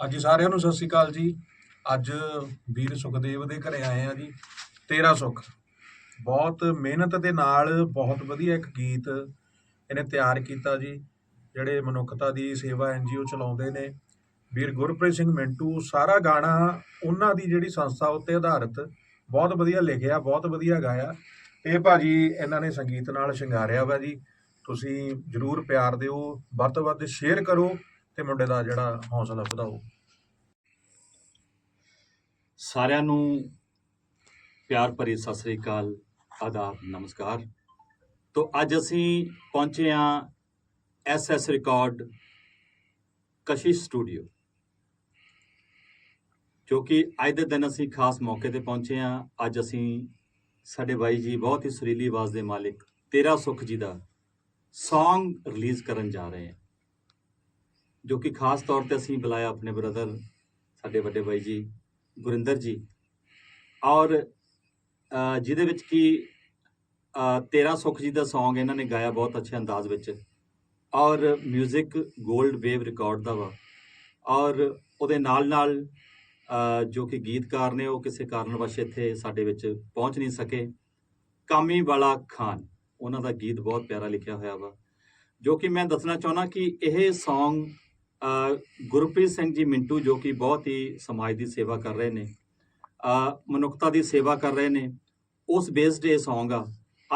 ਹਾਂਜੀ ਸਾਰਿਆਂ ਨੂੰ ਸਤਿ ਸ਼੍ਰੀ ਅਕਾਲ ਜੀ। ਅੱਜ ਵੀਰ ਸੁਖਦੇਵ ਦੇ ਘਰੇ ਆਏ ਆ ਜੀ, ਤੇਰਾ ਸੁਖ। ਬਹੁਤ ਮਿਹਨਤ ਦੇ ਨਾਲ ਬਹੁਤ ਵਧੀਆ ਇੱਕ ਗੀਤ ਇਹਨੇ ਤਿਆਰ ਕੀਤਾ ਜੀ, ਜਿਹੜੇ ਮਨੁੱਖਤਾ ਦੀ ਸੇਵਾ ਐਨਜੀਓ ਚਲਾਉਂਦੇ ਨੇ। ਵੀਰ ਗੁਰਪ੍ਰੀਤ ਸਿੰਘ ਮਿੰਟੂ, ਸਾਰਾ ਗਾਣਾ ਉਹਨਾਂ ਦੀ ਜਿਹੜੀ ਸੰਸਥਾ ਉੱਤੇ ਆਧਾਰਿਤ ਬਹੁਤ ਵਧੀਆ ਲਿਖਿਆ, ਬਹੁਤ ਵਧੀਆ ਗਾਇਆ। ਇਹ ਭਾਜੀ ਇਹਨਾਂ ਨੇ ਸੰਗੀਤ ਨਾਲ ਸ਼ਿੰਗਾਰਿਆ ਵਾ ਜੀ। ਤੁਸੀਂ ਜਰੂਰ ਪਿਆਰ ਦਿਓ, ਵੱਧ ਤੋਂ ਵੱਧ ਸ਼ੇਅਰ ਕਰੋ। ਤੇ ਮੁੰਡੇ ਦਾ ਜਿਹੜਾ ਹੌਸਲਾ ਵਧਾਓ। ਸਾਰਿਆਂ ਨੂੰ ਪਿਆਰ ਭਰੀ ਸਤਿ ਸ੍ਰੀ ਅਕਾਲ, ਆਦਾਬ, ਨਮਸਕਾਰ। ਤੋਂ ਅੱਜ ਅਸੀਂ ਪਹੁੰਚੇ ਹਾਂ ਐਸਐਸ ਰਿਕਾਰਡ ਕਸ਼ਿਸ਼ ਸਟੂਡੀਓ, ਜੋ ਕਿ ਅੱਜ ਦੇ ਦਿਨ ਅਸੀਂ ਖਾਸ ਮੌਕੇ ਤੇ ਪਹੁੰਚੇ ਹਾਂ। ਅੱਜ ਅਸੀਂ ਸਾਡੇ ਬਾਈ ਜੀ ਬਹੁਤ ਹੀ ਸੁਰੀਲੀ ਆਵਾਜ਼ ਦੇ ਮਾਲਿਕ ਤੇਰਾ ਸੁਖ ਜੀ ਦਾ Song ਰਿਲੀਜ਼ ਕਰਨ ਜਾ ਰਹੇ ਹਾਂ। ਜੋ ਕਿ ਖਾਸ ਤੌਰ ਤੇ ਅਸੀਂ ਬੁਲਾਇਆ ਆਪਣੇ ਬ੍ਰਦਰ ਸਾਡੇ ਵੱਡੇ ਬਾਈ ਜੀ, ਗੁਰਿੰਦਰ ਜੀ। ਔਰ ਜਿਹਦੇ ਵਿੱਚ ਕੀ ਤੇਰਾ ਸੁਖ ਜੀ ਦਾ Song ਇਹਨਾਂ ਨੇ ਗਾਇਆ ਬਹੁਤ ਅੱਛੇ ਅੰਦਾਜ਼ ਵਿੱਚ। ਔਰ 뮤직 골ਡ ਵੇਵ ਰਿਕਾਰਡ ਦਾ ਵਾ। ਔਰ ਉਹਦੇ ਨਾਲ ਨਾਲ ਜੋ ਕਿ ਗੀਤਕਾਰ ਨੇ ਉਹ ਕਿਸੇ ਕਾਰਨ ਵਾਸਤੇ ਇੱਥੇ ਸਾਡੇ ਵਿੱਚ ਪਹੁੰਚ ਨਹੀਂ ਸਕੇ। ਕਾਮੀ ਵਾਲਾ ਖਾਨ, ਉਹਨਾਂ ਦਾ ਗੀਤ ਬਹੁਤ ਪਿਆਰਾ ਲਿਖਿਆ ਹੋਇਆ ਵਾ। ਜੋ ਕਿ ਮੈਂ ਦੱਸਣਾ ਚਾਹੁੰਦਾ ਕਿ ਇਹ Song ਗੁਰਪ੍ਰੀਤ ਸਿੰਘ ਜੀ ਮਿੰਟੂ ਜੋ ਕਿ ਬਹੁਤ ਹੀ ਸਮਾਜ ਦੀ ਸੇਵਾ ਕਰ ਰਹੇ ਨੇ ਮਨੁੱਖਤਾ ਦੀ ਸੇਵਾ ਕਰ ਰਹੇ ਨੇ, ਉਸ ਬੇਸਡ ਇਹ Song ਆ।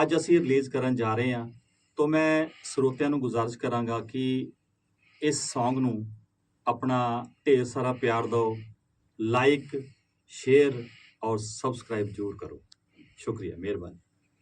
ਅੱਜ ਅਸੀਂ ਰਿਲੀਜ਼ ਕਰਨ ਜਾ ਰਹੇ ਹਾਂ, ਤੋਂ ਮੈਂ ਸਰੋਤਿਆਂ ਨੂੰ ਗੁਜ਼ਾਰਿਸ਼ ਕਰਾਂਗਾ ਕਿ ਇਸ Song ਨੂੰ ਆਪਣਾ ਢੇਰ ਸਾਰਾ ਪਿਆਰ ਦਿਓ ਲਾਈਕ ਸ਼ੇਅਰ ਔਰ ਸਬਸਕ੍ਰਾਈਬ ਜ਼ਰੂਰ ਕਰੋ। ਸ਼ੁਕਰੀਆ, ਮਿਹਰਬਾਨੀ।